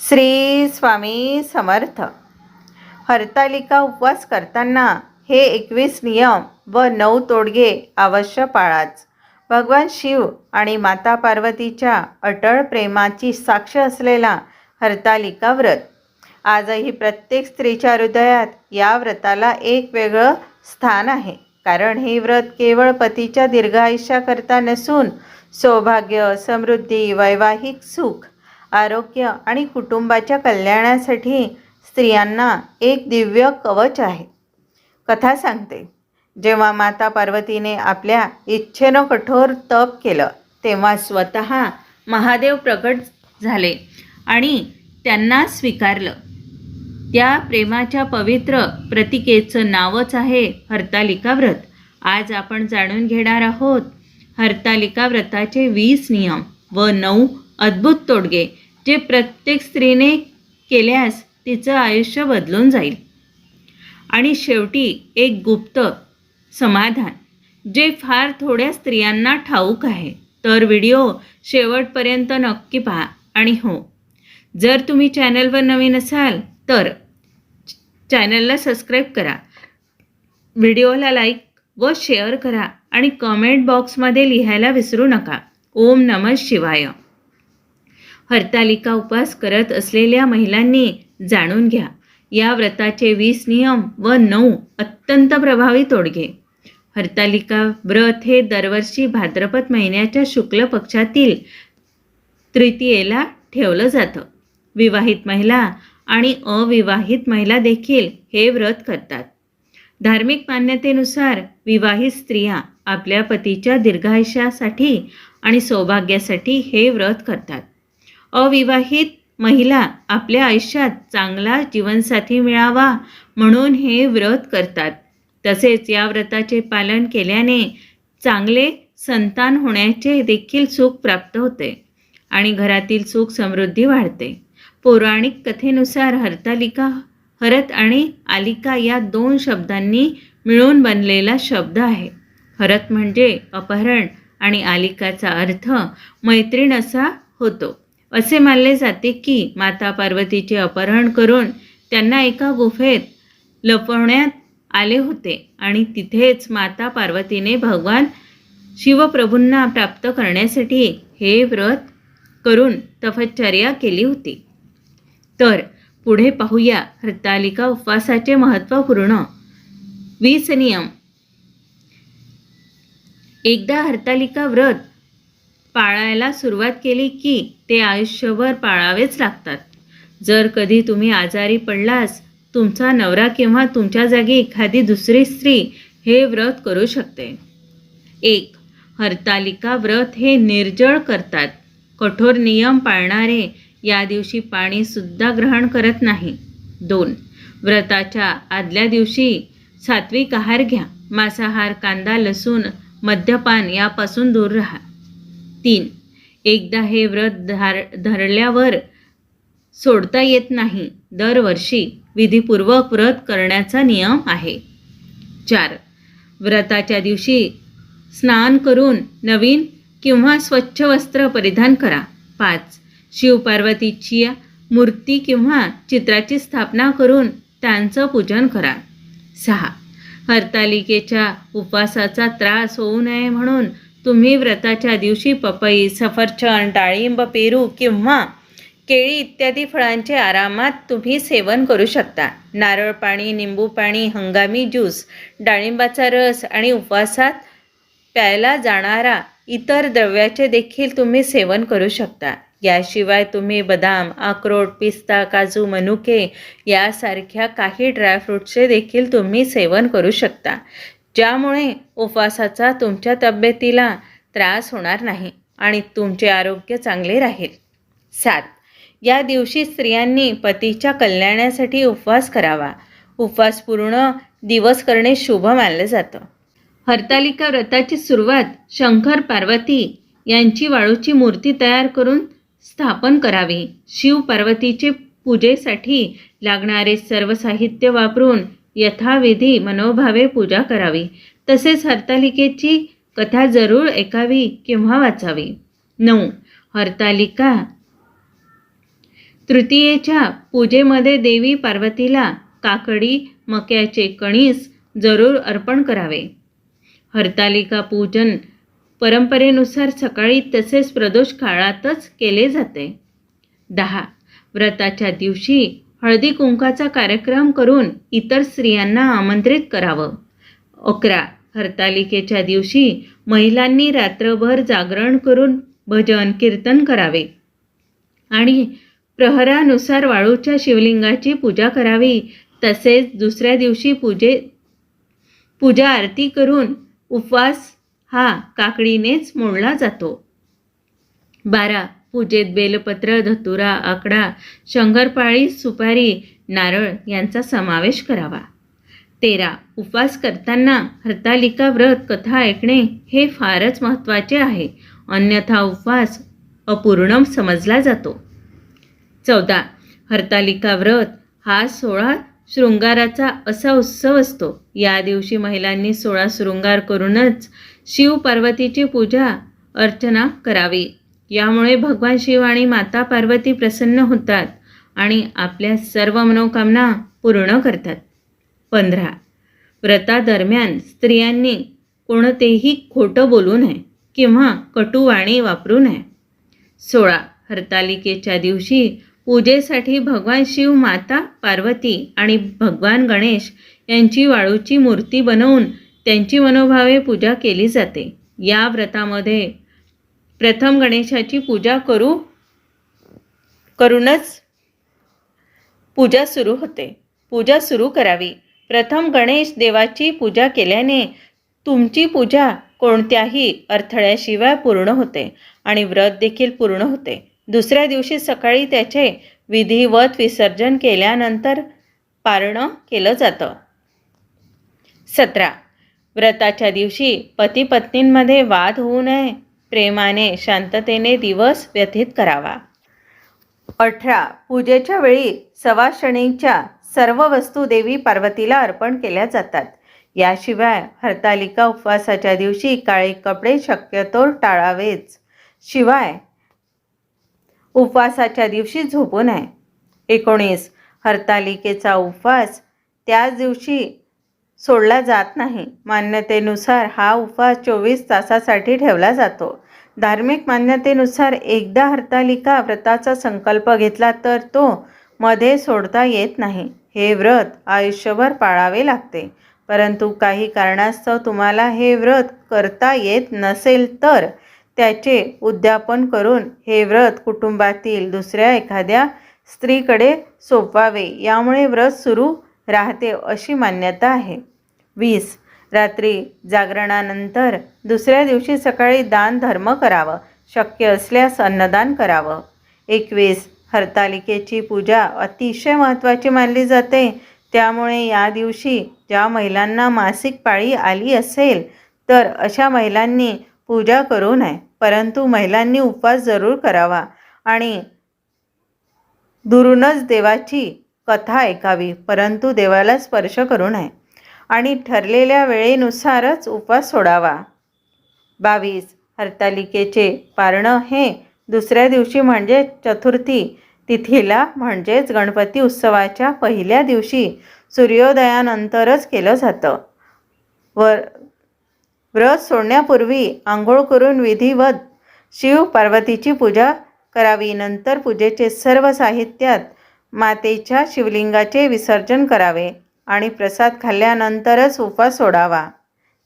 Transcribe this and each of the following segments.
श्री स्वामी समर्थ. हरतालिका उपवास करताना हे एकवीस नियम व नऊ तोडगे अवश्य पाळाच. भगवान शिव आणि माता पार्वतीच्या अटळ प्रेमाची साक्ष असलेला हरतालिका व्रत. आजही प्रत्येक स्त्रीच्या हृदयात या व्रताला एक वेगळं स्थान आहे. कारण हे व्रत केवळ पतीच्या दीर्घायुष्याकरता नसून सौभाग्य समृद्धी वैवाहिक सुख आरोग्य आणि कुटुंबाच्या कल्याणासाठी स्त्रियांना एक दिव्य कवच आहे. कथा सांगते. जेव्हा माता पार्वतीने आपल्या इच्छेनं कठोर तप केलं तेव्हा स्वतः महादेव प्रकट झाले आणि त्यांना स्वीकारलं. त्या प्रेमाच्या पवित्र प्रतिकेचं नावच आहे हरतालिका व्रत. आज आपण जाणून घेणार आहोत हरतालिका व्रताचे वीस नियम व नऊ अद्भुत तोडगे जे प्रत्येक स्त्रीने केल्यास तिचं आयुष्य बदलून जाईल. आणि शेवटी एक गुप्त समाधान जे फार थोड्या स्त्रियांना ठाऊक आहे. तर व्हिडिओ शेवटपर्यंत नक्की पहा आणि हो जर तुम्ही चॅनलवर नवीन असाल तर चॅनलला सबस्क्राईब करा व्हिडिओला लाईक व शेअर करा आणि कमेंट बॉक्समध्ये लिहायला विसरू नका. ओम नमः शिवाय. हरतालिका उपवास करत असलेल्या महिलांनी जाणून घ्या. या व्रताचे वीस नियम व नऊ अत्यंत प्रभावी तोडगे. हरतालिका व्रत हे दरवर्षी भाद्रपद महिन्याच्या शुक्ल पक्षातील तृतीयेला ठेवलं जातं. विवाहित महिला आणि अविवाहित महिला देखील हे व्रत करतात. धार्मिक मान्यतेनुसार विवाहित स्त्रिया आपल्या पतीच्या दीर्घायुष्यासाठी आणि सौभाग्यासाठी हे व्रत करतात. अविवाहित महिला आपल्या आयुष्यात चांगला जीवनसाथी मिळावा म्हणून हे व्रत करतात. तसेच या व्रताचे पालन केल्याने चांगले संतान होण्याचे देखील सुख प्राप्त होते आणि घरातील सुख समृद्धी वाढते. पौराणिक कथेनुसार हरतालिका हरत आणि आलिका या दोन शब्दांनी मिळून बनलेला शब्द आहे. हरत म्हणजे अपहरण आणि आलिकाचा अर्थ मैत्रीण असा होतो. असे मानले जाते की माता पार्वतीचे अपहरण करून त्यांना एका गुफेत लपवण्यात आले होते आणि तिथेच माता पार्वतीने भगवान शिवप्रभूंना प्राप्त करण्यासाठी हे व्रत करून तपश्चर्या केली होती. तर पुढे पाहूया हृतालिका उपवासाचे महत्त्वपूर्ण वीस नियम. एकदा हरतालिका व्रत पाळायला सुरुवात केली की ते आयुष्यभर पाळावेच लागतात. जर कधी तुम्ही आजारी पडलास तुमचा नवरा किंवा तुमच्या जागी एखादी दुसरी स्त्री हे व्रत करू शकते. एक हरतालिका व्रत हे निर्जळ करतात. कठोर नियम पाळणारे या दिवशी पाणीसुद्धा ग्रहण करत नाही. दोन व्रताच्या आदल्या दिवशी सात्विक आहार घ्या. मांसाहार कांदा लसूण मद्यपान यापासून दूर राहा. तीन. एकदा हे व्रत धार धरल्यावर सोडता येत नाही. दरवर्षी विधीपूर्वक व्रत करण्याचा नियम आहे. चार. व्रताच्या दिवशी स्नान करून नवीन किंवा स्वच्छ वस्त्र परिधान करा. पाच. शिवपार्वतीची मूर्ती किंवा चित्राची स्थापना करून त्यांचं पूजन करा. सहा. हरतालिकेच्या उपवासाचा त्रास होऊ नये म्हणून तुम्ही व्रताच्या दिवशी पपई सफरचंद डाळिंब पेरू किंवा केळी इत्यादी फळांचे आरामात तुम्ही सेवन करू शकता. नारळ पाणी निंबू पाणी हंगामी ज्यूस डाळिंबाचा रस आणि उपवासात प्यायला जाणारा इतर द्रव्याचे देखील तुम्ही सेवन करू शकता. याशिवाय तुम्ही बदाम अक्रोड पिस्ता काजू मनुके यासारख्या काही ड्रायफ्रूटचे देखील तुम्ही सेवन करू शकता. ज्यामुळे उपवासाचा तुमच्या तब्येतीला त्रास होणार नाही आणि तुमचे आरोग्य चांगले राहील. सात. या दिवशी स्त्रियांनी पतीच्या कल्याणासाठी उपवास करावा. उपवास पूर्ण दिवस करणे शुभ मानलं जातं. हरतालिका व्रताची सुरुवात शंकर पार्वती यांची वाळूची मूर्ती तयार करून स्थापन करावी. शिव पार्वतीचे पूजेसाठी लागणारे सर्व साहित्य वापरून यथाविधी मनोभावे पूजा करावी. तसेच हरतालिकेची कथा जरूर ऐकावी किंवा वाचावी. नऊ. हरतालिका. तृतीयेच्या पूजेमध्ये देवी पार्वतीला काकडी मक्याचे कणीस जरूर अर्पण करावे. हरतालिका पूजन परंपरेनुसार सकाळी तसेच प्रदोष काळातच केले जाते. दहा. व्रताच्या दिवशी हळदी कुंकाचा कार्यक्रम करून इतर स्त्रियांना आमंत्रित करावं. अकरा हरतालिकेच्या दिवशी महिलांनी रात्रभर जागरण करून भजन कीर्तन करावे. आणि प्रहरानुसार वाळूच्या शिवलिंगाची पूजा करावी. तसेच दुसऱ्या दिवशी पूजे पूजा आरती करून उपवास हा काकडीनेच मोडला जातो. बारा पूजेत बेलपत्र धतुरा आकडा शंकरपाळी सुपारी नारळ यांचा समावेश करावा. तेरा. उपवास करताना हरतालिका व्रत कथा ऐकणे हे फारच महत्त्वाचे आहे. अन्यथा उपवास अपूर्ण समजला जातो. चौदा. हरतालिका व्रत हा सोळा शृंगाराचा असा उत्सव असतो. या दिवशी महिलांनी सोळा शृंगार करूनच शिव पार्वतीची पूजा अर्चना करावी. यामुळे भगवान शिव आणि माता पार्वती प्रसन्न होतात आणि आपल्या सर्व मनोकामना पूर्ण करतात. पंधरा. व्रतादरम्यान स्त्रियांनी कोणतेही खोटं बोलू नये किंवा कटुवाणी वापरू नये. सोळा. हरतालिकेच्या दिवशी पूजेसाठी भगवान शिव माता पार्वती आणि भगवान गणेश यांची वाळूची मूर्ती बनवून त्यांची मनोभावे पूजा केली जाते. या व्रतामध्ये प्रथम गणेशाची पूजा करू करूनच पूजा सुरू होते. पूजा सुरू करावी. प्रथम गणेश देवाची पूजा केल्याने तुमची पूजा कोणत्याही अडथळ्याशिवाय पूर्ण होते आणि व्रत देखील पूर्ण होते. दुसऱ्या दिवशी सकाळी त्याचे विधिवत विसर्जन केल्यानंतर पारणं केलं जातं. सतरा. व्रताच्या दिवशी पती पत्नींमध्ये वाद होऊ नये. प्रेमाने शांततेने दिवस व्यतीत करावा. अठरा. पूजेच्या वेळी सवाषणीच्या सर्व वस्तू देवी पार्वतीला अर्पण केल्या जातात. याशिवाय हरतालिका उपवासाच्या दिवशी काळे कपडे शक्यतो टाळावेच. शिवाय उपवासाच्या दिवशी झोपू नये. एकोणीस. हरतालिकेचा उपवास त्याच दिवशी सोडला जात नाही. मान्यतेनुसार हा उपवास चोवीस तासासाठी ठेवला जातो. धार्मिक मान्यतेनुसार एकदा हरतालिका व्रताचा संकल्प घेतला तर तो मध्ये सोडता येत नाही. हे व्रत आयुष्यभर पाळावे लागते. परंतु काही कारणास्तव तुम्हाला हे व्रत करता येत नसेल तर त्याचे उद्यापन करून हे व्रत कुटुंबातील दुसऱ्या एखाद्या स्त्रीकडे सोपवावे. यामुळे व्रत सुरू राहते अशी मान्यता आहे. वीस. रात्री जागरणानंतर दुसऱ्या दिवशी सकाळी दान धर्म करावं. शक्य असल्यास अन्नदान करावं. एकवीस. हरतालिकेची पूजा अतिशय महत्त्वाची मानली जाते. त्यामुळे या दिवशी ज्या महिलांना मासिक पाळी आली असेल तर अशा महिलांनी पूजा करू नये. परंतु महिलांनी उपवास जरूर करावा. आणि दुरूनच देवाची कथा ऐकावी. परंतु देवाला स्पर्श करू नये. आणि ठरलेल्या वेळेनुसारच उपवास सोडावा. बावीस. हरतालिकेचे पारणं हे दुसऱ्या दिवशी म्हणजे चतुर्थी तिथीला म्हणजेच गणपती उत्सवाच्या पहिल्या दिवशी सूर्योदयानंतरच केलं जातं. व व्रत सोडण्यापूर्वी आंघोळ करून विधिवत शिव पार्वतीची पूजा करावी. नंतर पूजेचे सर्व साहित्यात मातेच्या शिवलिंगाचे विसर्जन करावे. आणि प्रसाद खाल्ल्यानंतरच उपवास सोडावा.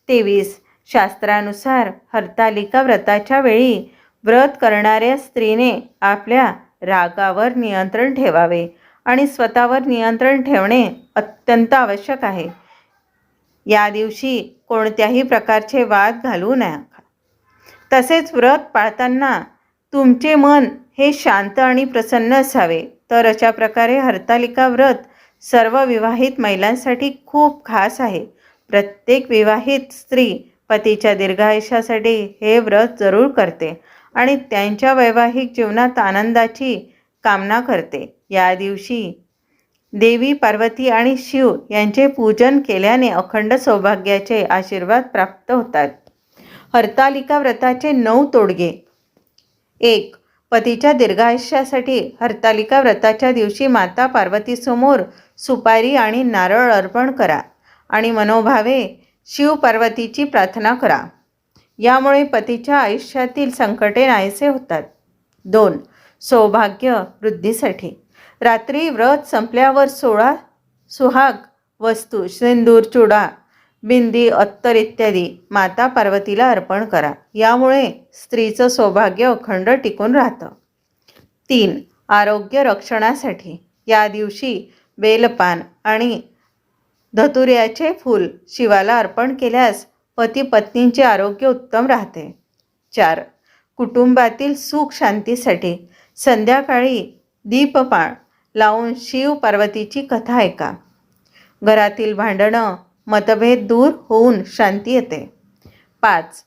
तेवीस. शास्त्रानुसार हरतालिका व्रताच्या वेळी व्रत करणाऱ्या स्त्रीने आपल्या रागावर नियंत्रण ठेवावे आणि स्वतःवर नियंत्रण ठेवणे अत्यंत आवश्यक आहे. या दिवशी कोणत्याही प्रकारचे वाद घालू नये तसेच व्रत पाळताना तुमचे मन हे शांत आणि प्रसन्न असावे. तर अशा प्रकारे हरतालिका व्रत सर्व विवाहित महिलांसाठी खूप खास आहे. प्रत्येक विवाहित स्त्री पतीच्या दीर्घायुष्यासाठी हे व्रत जरूर करते आणि त्यांच्या वैवाहिक जीवनात आनंदाची कामना करते. या दिवशी देवी पार्वती आणि शिव यांचे पूजन केल्याने अखंड सौभाग्याचे आशीर्वाद प्राप्त होतात. हरतालिका व्रताचे नऊ तोडगे. एक पतीच्या दीर्घायुष्यासाठी हरतालिका व्रताच्या दिवशी माता पार्वतीसमोर सुपारी आणि नारळ अर्पण करा आणि मनोभावे शिव पार्वतीची प्रार्थना करा. यामुळे पतीच्या आयुष्यातील संकटे नाहीसे होतात. दोन सौभाग्य वृद्धीसाठी. रात्री व्रत संपल्यावर सोळा सुहाग वस्तू सिंदूर चुडा बिंदी अत्तर इत्यादी माता पार्वतीला अर्पण करा. यामुळे स्त्रीचं सौभाग्य अखंड टिकून राहतं. तीन आरोग्य रक्षणासाठी या दिवशी बेलपान आणि धतुर्याचे फूल शिवाला अर्पण केल्यास पती पत्नींचे आरोग्य उत्तम राहते. चार कुटुंबातील सुख शांतीसाठी संध्याकाळी दीपपाळ लावून शिव पार्वतीची कथा ऐका. घरातील भांडणं मतभेद दूर होऊन शांती येते. पाच.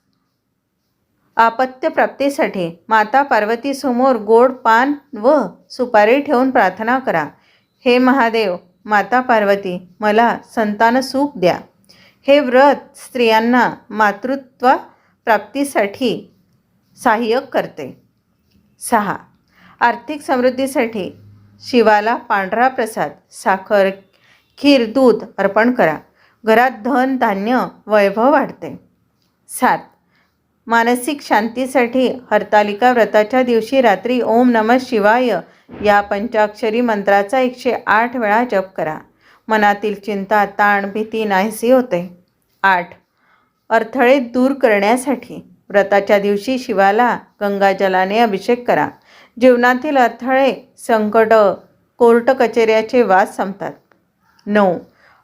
आपत्य प्राप्तीसाठी माता पार्वतीसमोर गोड पान व सुपारी ठेवून प्रार्थना करा. हे महादेव माता पार्वती मला संतान सुख द्या. हे व्रत स्त्रियांना मातृत्व प्राप्तीसाठी सहाय्यक करते. सहा. आर्थिक समृद्धीसाठी शिवाला पांढरा प्रसाद साखर खीर दूध अर्पण करा. घरात धन धान्य वैभव वाढते. सात. मानसिक शांतीसाठी हरतालिका व्रताच्या दिवशी रात्री ओम नमः शिवाय या पंचाक्षरी मंत्राचा एकशे आठ वेळा जप करा. मनातील चिंता ताण भीती नाहीसी होते. आठ. अडथळे दूर करण्यासाठी व्रताच्या दिवशी शिवाला गंगाजलाने अभिषेक करा. जीवनातील अडथळे संकट कोर्ट कचेऱ्याचे वाद संपतात. नऊ.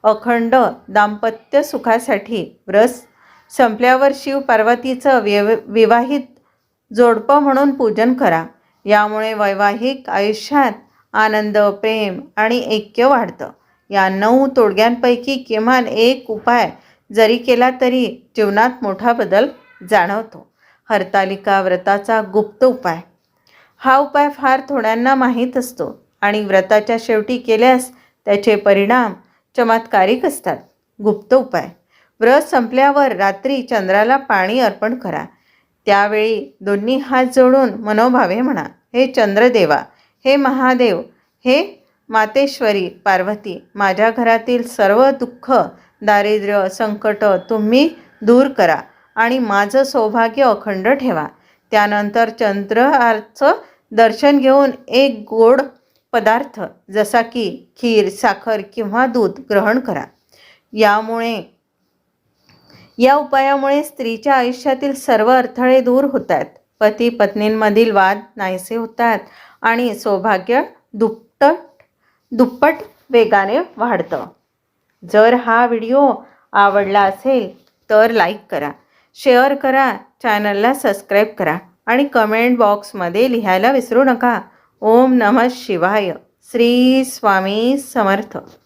अखंड दाम्पत्य सुखासाठी व्रस. संपल्यावर शिव पार्वतीचं व्यव विवाहित जोडपं म्हणून पूजन करा. यामुळे वैवाहिक आयुष्यात आनंद प्रेम आणि ऐक्य वाढतं. या नऊ तोडग्यांपैकी किमान एक उपाय जरी केला तरी जीवनात मोठा बदल जाणवतो. हरतालिका व्रताचा गुप्त उपाय. हा उपाय फार थोड्यांना माहीत असतो आणि व्रताच्या शेवटी केल्यास त्याचे परिणाम चमत्कारिक असतात. गुप्त उपाय. व्रत संपल्यावर रात्री चंद्राला पाणी अर्पण करा. त्यावेळी दोन्ही हात जोडून मनोभावे म्हणा. हे चंद्रदेवा हे महादेव हे मातेश्वरी पार्वती माझ्या घरातील सर्व दुःख दारिद्र्य संकट तुम्ही दूर करा आणि माझं सौभाग्य अखंड ठेवा. त्यानंतर चंद्राचं दर्शन घेऊन एक गोड पदार्थ जसा की खीर साखर किंवा दूध ग्रहण करा. यामुळे या उपायामुळे स्त्रीच्या आयुष्यातील सर्व अडथळे दूर होतात. पती पत्नींमधील वाद नाहीसे होतात आणि सौभाग्य दुप्पट दुप्पट वेगाने वाढतं. जर हा व्हिडिओ आवडला असेल तर लाईक करा शेअर करा चॅनलला सबस्क्राईब करा आणि कमेंट बॉक्समध्ये लिहायला विसरू नका. ओम नमः शिवाय. श्री स्वामी समर्थ.